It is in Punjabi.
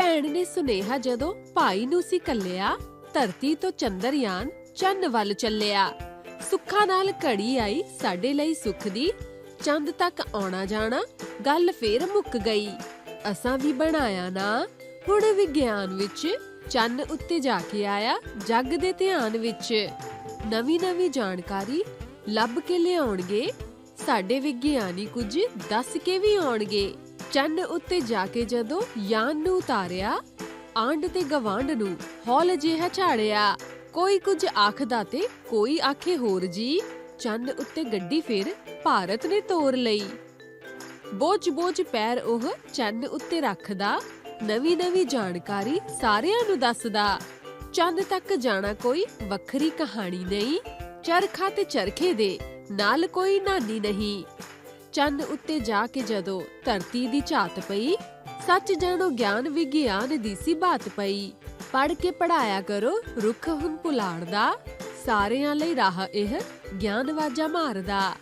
ਭੈਣ ਨੇ ਸੁਨੇਹਾ ਜਦੋਂ ਭਾਈ ਨੂੰ ਸੀ ਕੱਲਿਆ, ਧਰਤੀ ਤੋਂ ਚੰਦਰਯਾਨ ਚੰਨ ਵੱਲ ਚੱਲਿਆ। ਸੁੱਖਾਂ ਨਾਲ ਘੜੀ ਆਈ ਸਾਡੇ ਲਈ ਸੁੱਖ ਦੀ, ਚੰਦ ਤੱਕ ਆਉਣਾ ਜਾਣਾ ਗੱਲ ਫੇਰ ਮੁੱਕ ਗਈ। ਅਸਾਂ ਵੀ ਬਣਾਇਆ ਨਾ, ਹੁਣ ਵਿਗਿਆਨ ਵਿੱਚ ਚੰਨ ਉੱਤੇ ਜਾ ਕੇ ਆਇਆ ਜੱਗ ਦੇ ਧਿਆਨ ਵਿੱਚ। ਨਵੀਂ ਨਵੀਂ ਜਾਣਕਾਰੀ ਲੱਭ ਕੇ ਲਿਆਉਣਗੇ, ਸਾਡੇ ਵਿਗਿਆਨੀ ਕੁਝ ਦੱਸ ਕੇ ਵੀ ਆਉਣਗੇ। ਚੰਨ ਉੱਤੇ ਜਾ ਕੇ ਜਦੋਂ ਯਾਨ ਨੂੰ ਉਤਾਰਿਆ, ਆਂਡ ਤੇ ਗਵਾਂਡ ਨੂੰ ਹੌਲ ਜਿਹਾ ਝਾੜਿਆ। ਕੋਈ ਕੁਝ ਆਖਦਾ ਤੇ ਕੋਈ ਆਖੇ ਹੋਰ ਜੀ, ਚੰਨ ਉੱਤੇ ਗੱਡੀ ਫੇਰ ਭਾਰਤ ਨੇ ਤੋਰ ਲਈ। ਬੋਝ ਬੋਝ ਪੈਰ ਉਹ ਚੰਨ ਉੱਤੇ ਰੱਖਦਾ ਨਵੀਂ ਨਵੀਂ ਜਾਣਕਾਰੀ ਸਾਰਿਆਂ ਨੂੰ ਦੱਸਦਾ। ਚੰਨ ਤੱਕ ਜਾਣਾ ਕੋਈ ਵੱਖਰੀ ਕਹਾਣੀ ਨਹੀਂ, ਚਰਖਾ ਤੇ ਚਰਖੇ ਦੇ, ਨਾਲ ਕੋਈ ਨਾਨੀ ਨਹੀਂ। ਚੰਨ ਉੱਤੇ ਜਾ ਕੇ ਜਦੋਂ ਧਰਤੀ ਦੀ ਝਾਤ ਪਈ, ਸੱਚ ਜਾਣੋ ਗਿਆਨ ਵਿਗਿਆਨ ਦੀ ਸੀ ਬਾਤ ਪਈ। ਪੜ ਕੇ ਪੜਾਇਆ ਕਰੋ, ਰੁੱਖ ਹੁਣ ਪੁਲਾੜਦਾ, ਸਾਰਿਆਂ ਲਈ ਰਾਹ ਇਹ, ਗਿਆਨ ਵਾਜਾ ਮਾਰਦਾ।